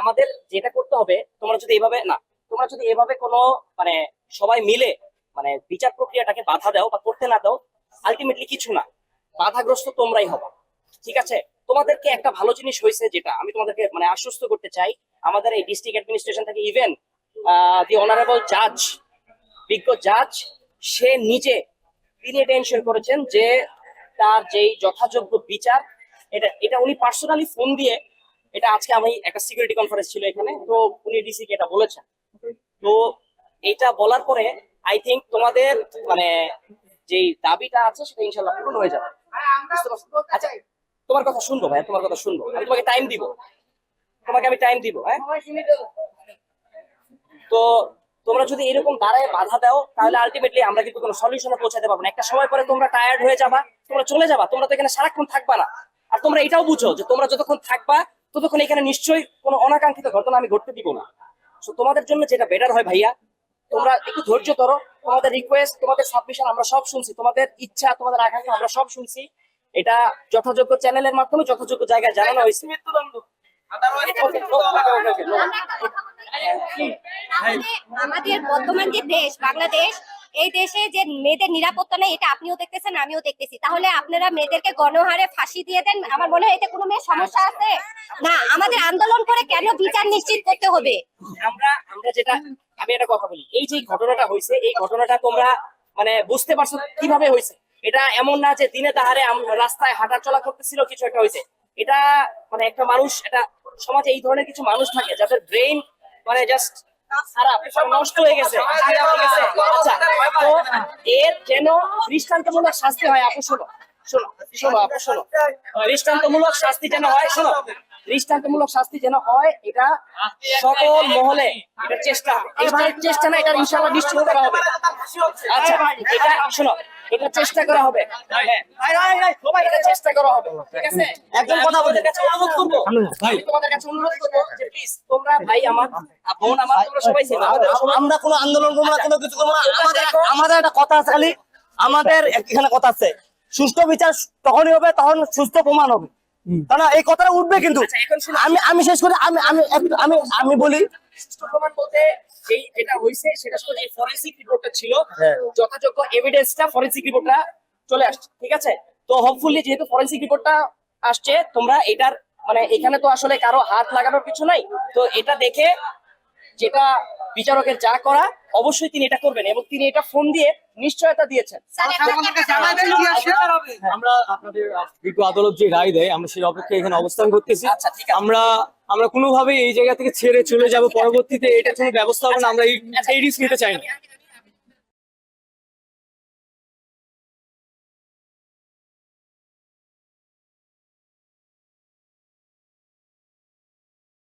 আমাদের যেটা করতে হবে, তোমরা যদি এভাবে, না, তোমরা যদি এভাবে কোনো মানে সবাই মিলে মানে বিচার প্রক্রিয়াটাকে বাধা দাও বা করতে না দাও আলটিমেটলি কিছু না। বাধাগ্রস্ত তোমরাই হবা। ঠিক আছে? তোমাদেরকে একটা ভালো জিনিস হয়েছে যেটা, আমি তোমাদেরকে মানে আশ্বস্ত করতে চাই। আমাদের এই ডিস্ট্রিক্ট অ্যাডমিনিস্ট্রেশন থেকে ইভেন দি অনারেবল জাজ বিজ্ঞ জাজ সে নিজে তিনি এটা এনশিওর করেছেন যে তার যেই যথাযোগ্য বিচার এটা এটা উনি পার্সোনালি ফোন দিয়ে এটা আজকে আমি একটা সিকিউরিটি কনফারেন্স ছিল এখানে, তো উনি ডিসি কে এটা বলেছেন। তো এটা বলার পরে আই থিংক তোমাদের মানে যেই দাবিটা আছে সেটা ইনশাল্লাহ পূরণ হয়ে যাবে। আচ্ছা তোমার কথা শুনব ভাই তোমার কথা শুনব। আমি তোমাকে টাইম দিব। তোমাকে আমি টাইম দিব হ্যাঁ? তো তোমরা যদি এরকম দাঁড়ায় বাধা দাও, তাহলে আলটিমেটলি আমরা কিন্তু কোনো সলিউশনে পৌঁছাতে পারব না। একটা সময় পরে তোমরা টায়ার্ড হয়ে যাবা, তোমরা চলে যাবা, তোমরা তো এখানে সারাক্ষণ থাকবা না। আর তোমরা এটাও বুঝো যে তোমরা যতক্ষণ থাকবা ততক্ষণ এখানে নিশ্চয়ই কোনো অনাকাঙ্ক্ষিত ঘটনা আমি ঘটতে দিব না তো তোমাদের জন্য যেটা বেটার হয় ভাইয়া তোমরা একটু ধৈর্য ধরো তোমাদের রিকোয়েস্ট তোমাদের সাবমিশন আমরা সব শুনছি তোমাদের ইচ্ছা তোমাদের আকাঙ্ক্ষা আমরা সব শুনছি এটা যথাযোগ্য চ্যানেলের মাধ্যমে যথাযোগ্য জায়গায় জানানো হয়েছে. আমাদের- আমাদের বর্তমান যে দেশ বাংলাদেশ এই দেশে যে মেয়েদের নিরাপত্তা নেই, এটা আপনিও দেখতেছেন, আমিও দেখতেছি। তাহলে আপনারা মেয়েদেরকে গণহারে ফাঁসি দিয়ে দেন? আমার মনে হয় এতে কোনো মেয়ের সমস্যা আছে। না, আমাদের আন্দোলন করে কেন বিচার নিশ্চিত করতে হবে? আমরা আমরা যেটা, আমি একটা কথা বলি। এই যে ঘটনাটা হয়েছে, এই ঘটনাটা তোমরা মানে বুঝতে পারছ কীভাবে হয়েছে? এটা এমন না যে দিনে তাহারে রাস্তায় হাঁটা চলা করতেছিল, কিছু একটা হয়েছে। এটা মানে একটা মানুষ এটা সমাজে এই ধরনের কিছু মানুষ থাকে, যাদের ব্রেইন মানে জাস্ট নষ্ট হয়ে গেছে। আচ্ছা তো এর যেন দৃষ্টান্তমূলক শাস্তি হয় আপু শোনো শোনো শোনো আপু শোনো। দৃষ্টান্তমূলক শাস্তি যেন হয় শোনো দৃষ্টান্তমূলক শাস্তি যেন হয় এটা সকল মহলে এটা চেষ্টা চেষ্টা না এটা ইনশাআল্লাহ নিশ্চিত করা হবে। আচ্ছা এটা শোনো এটা চেষ্টা করা হবে। সবাই এটা চেষ্টা করা হবে। ঠিক আছে? একদম কথা বলতে কাছে অনুরোধ করব। তোমাদের কাছে অনুরোধ করব যে প্লিজ তোমরা ভাই আমার বোন আমার তোমরা সবাই ছিল আমাদের সবাই আমরা কোনো আন্দোলন করব না কোনো কিছু করব না। আমাদের আমাদের একটা কথা আছে খালি। আমাদের এখানে কথা আছে। সুস্থ বিচার তখনই হবে তখন সুস্থ প্রমাণ হবে। কারণ এই কথাটা উঠবে কিন্তু আচ্ছা। আমি আমি শেষ করে আমি আমি আমি আমি বলি সুষ্ঠু প্রমাণ বলতে যেই যেটা হয়েছে সেটা শুধু যে ফরেন্সিক রিপোর্টটা ছিল হ্যাঁ। যথাযোগ্য এভিডেন্সটা ফরেন্সিক রিপোর্টটা চলে আসছে ঠিক আছে তো হোপফুলি যেহেতু ফরেন্সিক রিপোর্টটা আসছে তোমরা এটার মানে এখানে তো আসলে কারও হাত লাগানোর কিছু নাই তো এটা দেখে যেটা বিচারকের যা করা অবশ্যই তিনি এটা করবেন এবং তিনি এটা ফোন দিয়ে নিশ্চয়তা দিয়েছেন। আমরা আপনাদের বিজ্ঞ আদালত যে রায় দেয় আমরা সেই অপেক্ষায় এখানে অবস্থান করতেছি। আচ্ছা। আমরা আমরা কোনোভাবে এই জায়গা থেকে ছেড়ে চলে যাব। পরবর্তীতে এটা কোনো ব্যবস্থা হবে না। আমরা এই রিস্ক নিতে চাই না।